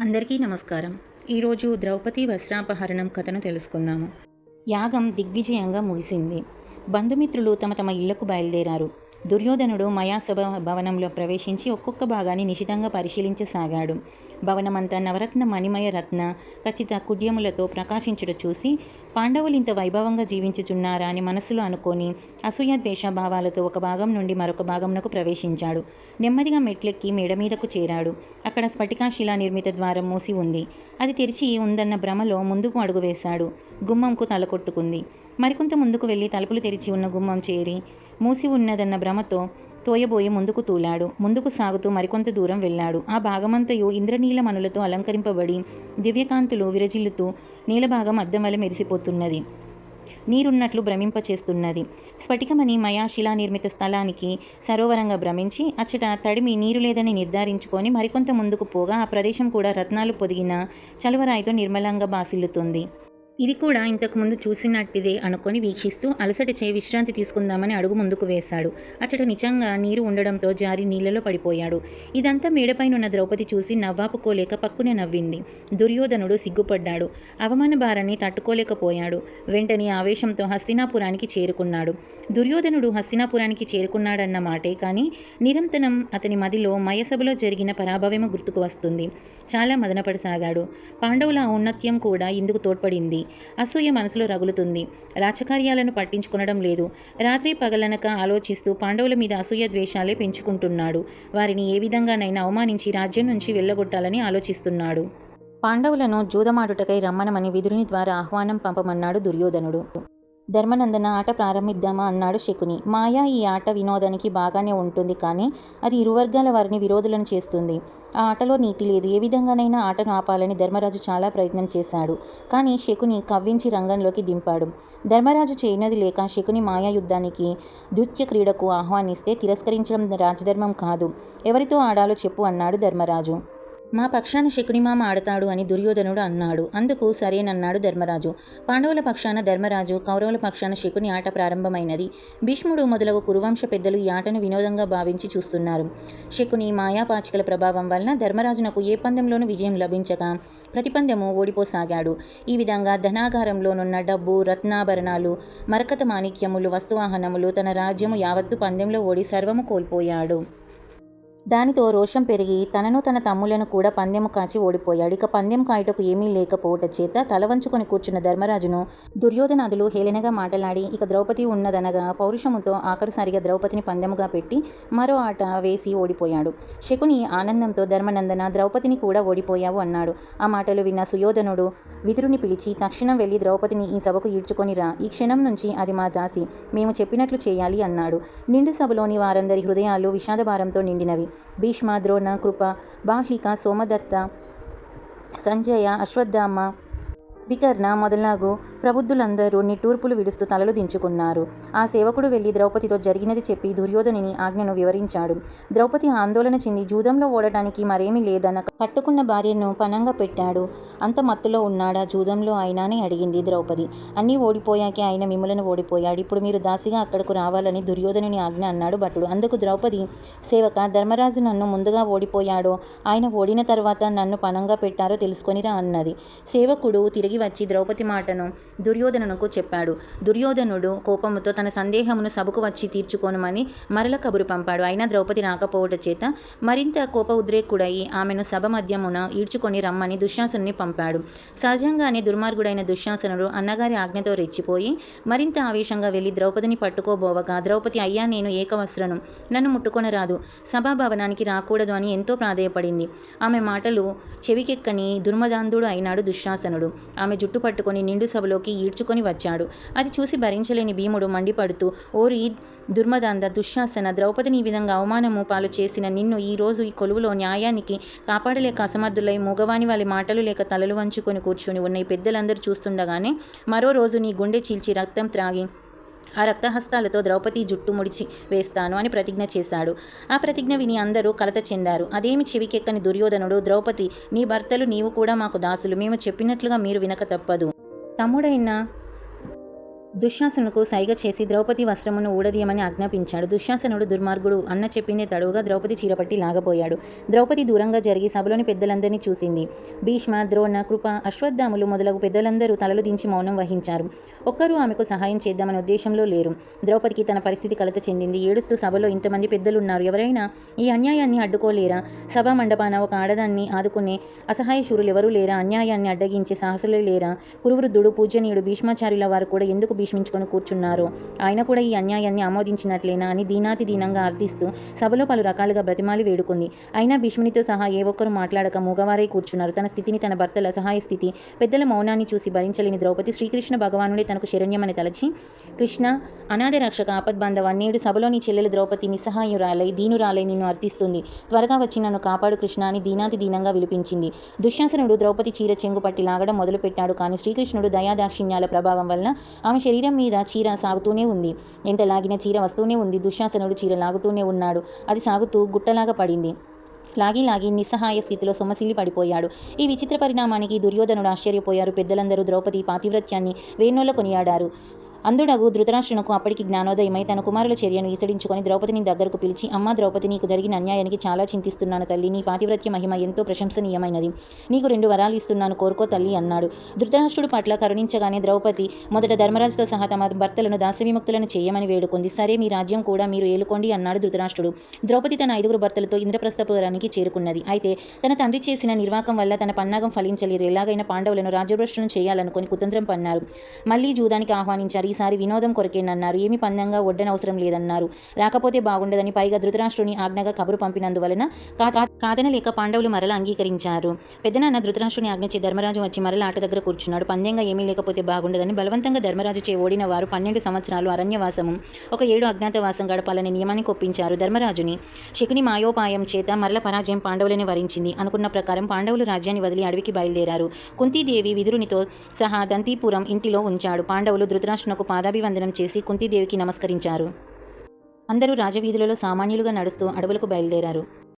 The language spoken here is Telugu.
అందరికీ నమస్కారం. ఈరోజు ద్రౌపది వస్త్రాపహరణం కథను తెలుసుకుందాము. యాగం దిగ్విజయంగా ముగిసింది. బంధుమిత్రులు తమ తమ ఇళ్ళకు బయలుదేరారు. దుర్యోధనుడు మయాసభ భవనంలో ప్రవేశించి ఒక్కొక్క భాగాన్ని నిశితంగా పరిశీలించసాగాడు. భవనమంతా నవరత్న మణిమయ రత్న ఖచ్చిత కుడ్యములతో ప్రకాశించుట చూసి పాండవులు ఇంత వైభవంగా జీవించుచున్నారా? అని మనసులో అనుకొని అసూయ ద్వేష భావాలతో ఒక భాగం నుండి మరొక భాగంనకు ప్రవేశించాడు. నెమ్మదిగా మెట్లెక్కి మేడ మీదకు చేరాడు. అక్కడ స్ఫటికాశిలా నిర్మిత ద్వారం మూసి ఉంది. అది తెరిచి ఉందన్న భ్రమలో ముందుకు అడుగు వేశాడు. గుమ్మంకు తల కొట్టుకుంది మరికొంత ముందుకు వెళ్ళి తలుపులు తెరిచి ఉన్న గుమ్మం చేరి మూసి ఉన్నదన్న భ్రమతో తోయబోయి ముందుకు తూలాడు. ముందుకు సాగుతూ మరికొంత దూరం వెళ్ళాడు. ఆ భాగమంతయు ఇంద్రనీల మనులతో అలంకరింపబడి దివ్యకాంతులు విరజిల్లుతూ నీలభాగం అద్దం వల్ల మెరిసిపోతున్నది. నీరున్నట్లు భ్రమింపచేస్తున్నది. స్ఫటికమని మయాశిలా నిర్మిత స్థలానికి సరోవరంగా భ్రమించి అచ్చట తడిమి నీరు లేదని నిర్ధారించుకొని మరికొంత ముందుకు పోగా ఆ ప్రదేశం కూడా రత్నాలు పొదిగిన చలువరాయితో నిర్మలంగా బాసిల్లుతుంది. ఇది కూడా ఇంతకుముందు చూసినట్టిదే అనుకొని వీక్షిస్తూ అలసట చే విశ్రాంతి తీసుకుందామని అడుగు ముందుకు వేశాడు. అచ్చట నిజంగా నీరు ఉండడంతో జారి నీళ్ళలో పడిపోయాడు. ఇదంతా మేడపైనున్న ద్రౌపది చూసి నవ్వాపుకోలేక పక్కునే నవ్వింది. దుర్యోధనుడు సిగ్గుపడ్డాడు. అవమాన భారాన్ని తట్టుకోలేకపోయాడు. వెంటనే ఆవేశంతో హస్తినాపురానికి చేరుకున్నాడు. దుర్యోధనుడు హస్తినాపురానికి చేరుకున్నాడన్న మాటే కానీ నిరంతరం అతని మదిలో మయసభలో జరిగిన పరాభవము గుర్తుకు వస్తుంది. చాలా మదనపడసాగాడు. పాండవుల ఔన్నత్యం కూడా ఇందుకు తోడ్పడింది. అసూయ మనసులో రగులుతుంది. రాచకార్యాలను పట్టించుకొనడం లేదు. రాత్రి పగలనక ఆలోచిస్తూ పాండవుల మీద అసూయ ద్వేషాలే పెంచుకుంటున్నాడు. వారిని ఏ విధంగానైనా అవమానించి రాజ్యం నుంచి వెళ్ళగొట్టాలని ఆలోచిస్తున్నాడు. పాండవులను జూదమాడుటకై రమ్మనమని విదురుని ద్వారా ఆహ్వానం పంపమన్నాడు దుర్యోధనుడు. ధర్మనందన ఆట ప్రారంభిద్దామా అన్నాడు శకుని. మాయా ఈ ఆట వినోదానికి బాగానే ఉంటుంది కానీ అది ఇరు వర్గాల వారిని విరోధులను చేస్తుంది. ఆ ఆటలో నీతి లేదు. ఏ విధంగానైనా ఆటను ఆపాలని ధర్మరాజు చాలా ప్రయత్నం చేశాడు. కానీ శకుని కవ్వించి రంగంలోకి దింపాడు. ధర్మరాజు చేయనది లేక శకుని మాయా యుద్ధానికి దృత్య క్రీడకు ఆహ్వానిస్తే తిరస్కరించడం రాజధర్మం కాదు. ఎవరితో ఆడాలో చెప్పు అన్నాడు ధర్మరాజు. మా పక్షాన శకునిమామ ఆడతాడు అని దుర్యోధనుడు అన్నాడు. అందుకు సరేనన్నాడు ధర్మరాజు. పాండవుల పక్షాన ధర్మరాజు కౌరవుల పక్షాన శకుని ఆట ప్రారంభమైనది. భీష్ముడు మొదలగు కురువంశ పెద్దలు ఈ ఆటను వినోదంగా భావించి చూస్తున్నారు. శకుని మాయాపాచికల ప్రభావం వలన ధర్మరాజునకు ఏ పందెంలోనూ విజయం లభించక ప్రతిపందము ఓడిపోసాగాడు. ఈ విధంగా ధనాగారంలోనున్న డబ్బు రత్నాభరణాలు మరకత మాణిక్యములు వస్తువాహనములు తన రాజ్యము యావత్తు పందెంలో ఓడి సర్వము కోల్పోయాడు. దానితో రోషం పెరిగి తనను తన తమ్ములను కూడా పందెము కాచి ఓడిపోయాడు. ఇక పందెం కాయటకు ఏమీ లేకపోవట చేత తలవంచుకొని కూర్చున్న ధర్మరాజును దుర్యోధనాదులు హేళనగా మాటలాడి ఇక ద్రౌపది ఉన్నదనగా పౌరుషముతో ఆఖరుసారిగా ద్రౌపదిని పందెముగా పెట్టి మరో ఆట వేసి ఓడిపోయాడు. శకుని ఆనందంతో ధర్మనందన ద్రౌపదిని కూడా ఓడిపోయావు అన్నాడు. ఆ మాటలు విన్న సుయోధనుడు విదురుని పిలిచి తక్షణం వెళ్ళి ద్రౌపదిని ఈ సభకు ఈడ్చుకొని రా. ఈ క్షణం నుంచి అది మా దాసి. మేము చెప్పినట్లు చేయాలి అన్నాడు. నిండు సభలోని వారందరి హృదయాలు విషాదభారంతో నిండినవి. భీష్మ ద్రోణ కృప బాహ్లిక సోమదత్త సంజయ అశ్వత్థామ వికర్ణ మొదలగు ప్రబుద్ధులందరూ నిట్టూర్పులు విడుస్తూ తలలు దించుకున్నారు. ఆ సేవకుడు వెళ్ళి ద్రౌపదితో జరిగినది చెప్పి దుర్యోధనిని ఆజ్ఞను వివరించాడు. ద్రౌపది ఆందోళన చెంది జూదంలో ఓడటానికి మరేమీ లేదన్న కట్టుకున్న భార్యను పనంగా పెట్టాడు. అంత మత్తులో ఉన్నాడా జూదంలో అయినానే అడిగింది ద్రౌపది. అన్నీ ఓడిపోయాకే ఆయన మిమ్మలను ఓడిపోయాడు. ఇప్పుడు మీరు దాసిగా అక్కడకు రావాలని దుర్యోధనుని ఆజ్ఞ అన్నాడు భటుడు. అందుకు ద్రౌపది సేవక ధర్మరాజు నన్ను ముందుగా ఓడిపోయాడో ఆయన ఓడిన తర్వాత నన్ను పనంగా పెట్టారో తెలుసుకొనిరా అన్నది. సేవకుడు తిరిగి వచ్చి ద్రౌపది మాటను దుర్యోధనునకు చెప్పాడు. దుర్యోధనుడు కోపముతో తన సందేహమును సభకు వచ్చి తీర్చుకోనమని మరల కబురు పంపాడు. అయినా ద్రౌపది రాకపోవట చేత మరింత కోప ఉద్రేకుడయి ఆమెను సభ మధ్యమున ఈడ్చుకొని రమ్మని దుశ్శాసనుని పంపాడు. సహజంగానే దుర్మార్గుడైన దుశ్శాసనుడు అన్నగారి ఆజ్ఞతో రెచ్చిపోయి మరింత ఆవేశంగా వెళ్ళి ద్రౌపదిని పట్టుకోబోవగా ద్రౌపది అయ్యా నేను ఏకవస్త్రను. నన్ను ముట్టుకొనరాదు సభాభవనానికి రాకూడదు అని ఎంతో ప్రాధేయపడింది. ఆమె మాటలు చెవికెక్కని దుర్మదాంధుడు అయినాడు దుశ్శాసనుడు. ఆమె జుట్టు పట్టుకొని నిండు సభలోకి ఈడ్చుకొని వచ్చాడు. అది చూసి భరించలేని భీముడు మండిపడుతూ ఓరి దుర్మదంద దుశ్శాసన ద్రౌపదిని ఈ విధంగా అవమానము పాలు చేసిన నిన్ను ఈ రోజు ఈ కొలువులో న్యాయానికి కాపాడలేక అసమర్థులై మూగవాని వాళ్ళ మాటలు లేక తలలు వంచుకొని కూర్చుని ఉన్న ఈ పెద్దలందరూ చూస్తుండగానే మరో రోజు నీ గుండె చీల్చి రక్తం త్రాగి ఆ రక్తహస్తాలతో ద్రౌపది జుట్టు ముడిచి వేస్తాను అని ప్రతిజ్ఞ చేశాడు. ఆ ప్రతిజ్ఞ విని అందరూ కలత చెందారు. అదేమి చెవికెక్కని దుర్యోధనుడు ద్రౌపది నీ భర్తలు నీవు కూడా మాకు దాసులు. మేము చెప్పినట్లుగా మీరు వినక తప్పదు. తమ్ముడైన దుశ్శాసనుకు సైగ చేసి ద్రౌపది వస్త్రమును ఊడదీయమని ఆజ్ఞాపించాడు. దుశ్శాసనుడు దుర్మార్గుడు అన్న చెప్పిందే తడువుగా ద్రౌపది చీరపట్టి లాగబోయాడు ద్రౌపది దూరంగా జరిగి సభలోని పెద్దలందరినీ చూసింది. భీష్మ ద్రోణ కృప అశ్వత్థాములు మొదలగు పెద్దలందరూ తలలు దించి మౌనం వహించారు. ఒక్కరూ ఆమెకు సహాయం చేద్దామనే ఉద్దేశంలో లేరు. ద్రౌపదికి తన పరిస్థితి కలత చెందింది. ఏడుస్తూ సభలో ఇంతమంది పెద్దలున్నారు. ఎవరైనా ఈ అన్యాయాన్ని అడ్డుకోలేరా? సభా మండపాన ఒక ఆడదాన్ని ఆదుకునే అసహాయ శూరులు ఎవరూ లేరా? అన్యాయాన్ని అడ్డగించే సాహసులే లేరా? కురువృద్ధుడు పూజనీయుడు భీష్మాచార్యుల వారు కూడా ఎందుకు భీష్మించుకొని కూర్చున్నారు. ఆయన కూడా ఈ అన్యాయాన్ని ఆమోదించినట్లేనా అని దీనాతి దీనంగా అర్థిస్తూ సభలో పలు రకాలుగా బ్రతిమాలి వేడుకుంది. అయినా భీష్మునితో సహా ఏ ఒక్కరు మాట్లాడక మూగవారై కూర్చున్నారు. తన స్థితిని తన భర్తల సహాయ స్థితి పెద్దల మౌనాన్ని చూసి భరించలేని ద్రౌపది శ్రీకృష్ణ భగవానుడే తనకు శరణ్యమని తలచి కృష్ణ అనాథ రక్షక ఆపద్బాంధవ నేడు సభలోని చెల్లెలు ద్రౌపది నిస్సహాయురాలై దీనురాలై నిన్ను అర్థిస్తుంది. త్వరగా వచ్చి నన్ను కాపాడు కృష్ణ అని దీనాతి దీనంగా విలిపించింది. దుశ్శాసనుడు ద్రౌపది చీర చెంగు పట్టి లాగడం మొదలుపెట్టాడు. కానీ శ్రీకృష్ణుడు దయాదాక్షిణ్యాల ప్రభావం వల్ల ఆమె శరీరం మీద చీర సాగుతూనే ఉంది. ఎంత లాగిన చీర వస్తూనే ఉంది. దుశ్శాసనుడు చీర లాగుతూనే ఉన్నాడు. అది సాగుతూ గుట్టలాగా పడింది. లాగి లాగి నిస్సహాయ స్థితిలో సొమ్మసిల్లి పడిపోయాడు. ఈ విచిత్ర పరిణామానికి దుర్యోధనుడు ఆశ్చర్యపోయారు. పెద్దలందరూ ద్రౌపది పాతివ్రత్యాన్ని వేణోళ్ళ కొనియాడారు. అందుడగు ధృతరాష్ట్రునకు అప్పటికి జ్ఞానోదయమై తన కుమారుల చర్యను ఈసడించుకొని ద్రౌపదిని దగ్గరకు పిలిచి అమ్మ ద్రౌపది నీకు జరిగిన అన్యాయానికి చాలా చింతిస్తున్నాను తల్లి. నీ పాతివ్రత్య మహిమ ఎంతో ప్రశంసనీయమైనది. నీకు రెండు వరాలు ఇస్తున్నాను. కోరుకో తల్లి అన్నాడు. ధృతరాష్ట్రుడు పట్ల కరుణించగానే ద్రౌపది మొదట ధర్మరాజుతో సహా తమ భర్తలను దాసవిముక్తులను చేయమని వేడుకుంది. సరే మీ రాజ్యం కూడా మీరు ఏలుకోండి అన్నాడు ధృతరాష్ట్రుడు. ద్రౌపది తన ఐదుగురు భర్తలతో ఇంద్రప్రస్థపురానికి చేరుకున్నది. అయితే తన తండ్రి చేసిన నిర్వాకం వల్ల తన పన్నాగం ఫలించలేదు. ఎలాగైనా పాండవులను రాజ్యభ్రష్టం చేయాలనుకుని కుతంత్రం పన్నారు. మళ్ళీ జూదానికి ఆహ్వానించారు. ఈసారి వినోదం కొరకేనన్నారు. ఏమి పందంగా ఒడ్డనవసరం లేదన్నారు. రాకపోతే బాగుండదని పైగా ధృతరాష్ట్రుని ఆజ్ఞగా కబురు పంపినందువలన కా- కాదనలేక పాండవులు మరల అంగీకరించారు. పెద్దనాన్న ధృతరాష్ట్రుని ఆజ్ఞచే ధర్మరాజు వచ్చి మరల ఆట దగ్గర కూర్చున్నాడు. పందెంగా ఏమీ లేకపోతే బాగుండదని బలవంతంగా ధర్మరాజు చే ఓడిన వారు పన్నెండు సంవత్సరాలు అరణ్యవాసము. ఒక ఏడు అజ్ఞాతవాసం గడపాలనే నియమానికి ఒప్పించారు ధర్మరాజుని. శకుని మాయోపాయం చేత మరల పరాజయం పాండవులని వరించింది. అనుకున్న ప్రకారం పాండవులు రాజ్యాన్ని వదిలి అడవికి బయలుదేరారు. కుంతీదేవి విదురునితో సహా దంతీపురం ఇంటిలో ఉంచాడు. పాండవులు ధృతరాష్ట్రునకు పాదాభివందనం చేసి కుంతీదేవికి నమస్కరించారు. అందరూ రాజవీధులలో సామాన్యులుగా నడుస్తూ అడవులకు బయలుదేరారు.